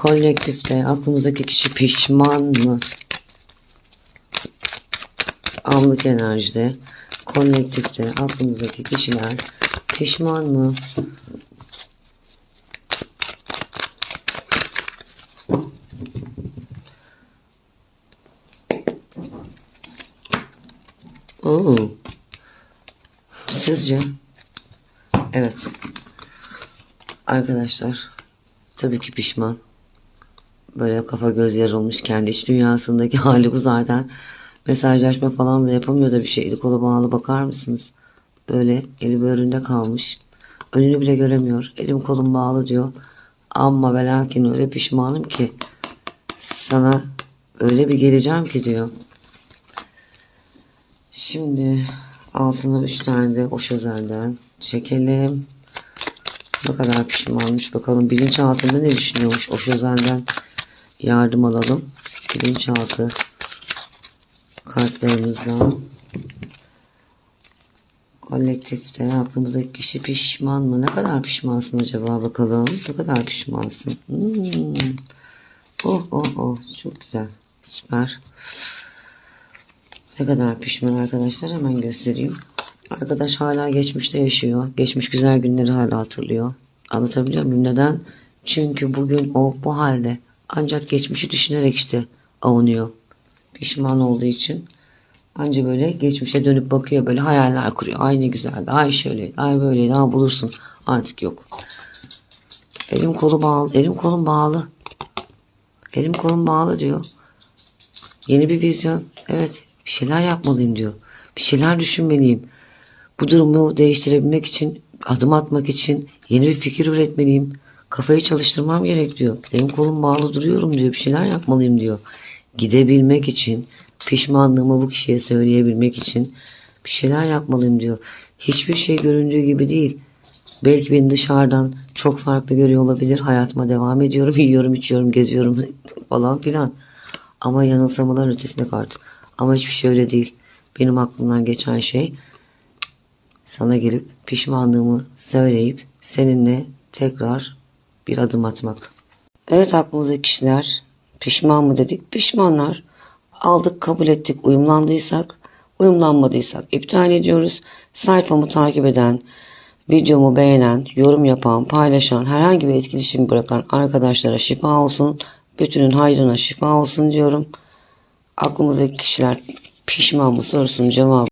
Kolektifte aklımızdaki kişi pişman mı? Anlık enerjide kolektifte aklımızdaki kişiler pişman mı? Oo. Sizce? Evet. Arkadaşlar tabii ki pişman. Böyle kafa göz yarılmış kendi iç dünyasındaki hali bu zaten. Mesajlaşma falan da yapamıyor da bir şey. Kolu bağlı bakar mısınız? Böyle eli böğründe kalmış. Önünü bile göremiyor. Elim kolum bağlı diyor. Ama ve lakin öyle pişmanım ki sana öyle bir geleceğim ki diyor. Şimdi altına üç tane de o şözelden çekelim. Ne kadar pişmanmış bakalım. Bilinçaltında ne düşünüyormuş o şözelden yardım alalım. Bilinçaltı kartlarımızdan. Kolektifte aklımızdaki kişi pişman mı? Ne kadar pişmansın acaba bakalım. Ne kadar pişmansın. Hmm. Oh oh oh çok güzel. Süper. Ne kadar pişman arkadaşlar hemen göstereyim. Arkadaş hala geçmişte yaşıyor. Geçmiş güzel günleri hala hatırlıyor. Anlatabiliyor muyum? Neden? Çünkü bugün o bu halde. Ancak geçmişi düşünerek işte avunuyor. Pişman olduğu için. Anca böyle geçmişe dönüp bakıyor böyle hayaller kuruyor. Ay ne güzeldi. Ay şöyleydi. Ay böyleydi. Ha bulursun. Artık yok. Elim kolu bağlı. Elim kolum bağlı. Elim kolum bağlı diyor. Yeni bir vizyon. Evet bir şeyler yapmalıyım diyor. Bir şeyler düşünmeliyim. Bu durumu değiştirebilmek için, adım atmak için yeni bir fikir üretmeliyim. Kafayı çalıştırmam gerek diyor. Elim kolum bağlı duruyorum diyor. Bir şeyler yapmalıyım diyor. Gidebilmek için, pişmanlığımı bu kişiye söyleyebilmek için bir şeyler yapmalıyım diyor. Hiçbir şey göründüğü gibi değil. Belki beni dışarıdan çok farklı görüyor olabilir. Hayatıma devam ediyorum, yiyorum, içiyorum, geziyorum falan filan. Ama yanılsamaların ötesinde kart. Ama hiçbir şey öyle değil. Benim aklımdan geçen şey sana gelip pişmanlığımı söyleyip seninle tekrar bir adım atmak. Evet aklımızdaki kişiler pişman mı dedik? Pişmanlar. Aldık kabul ettik uyumlandıysak uyumlanmadıysak iptal ediyoruz. Sayfamı takip eden, videomu beğenen, yorum yapan, paylaşan, herhangi bir etkileşim bırakan arkadaşlara şifa olsun. Bütünün hayrına şifa olsun diyorum. Aklımızdaki kişiler pişman mı sorusunun cevabı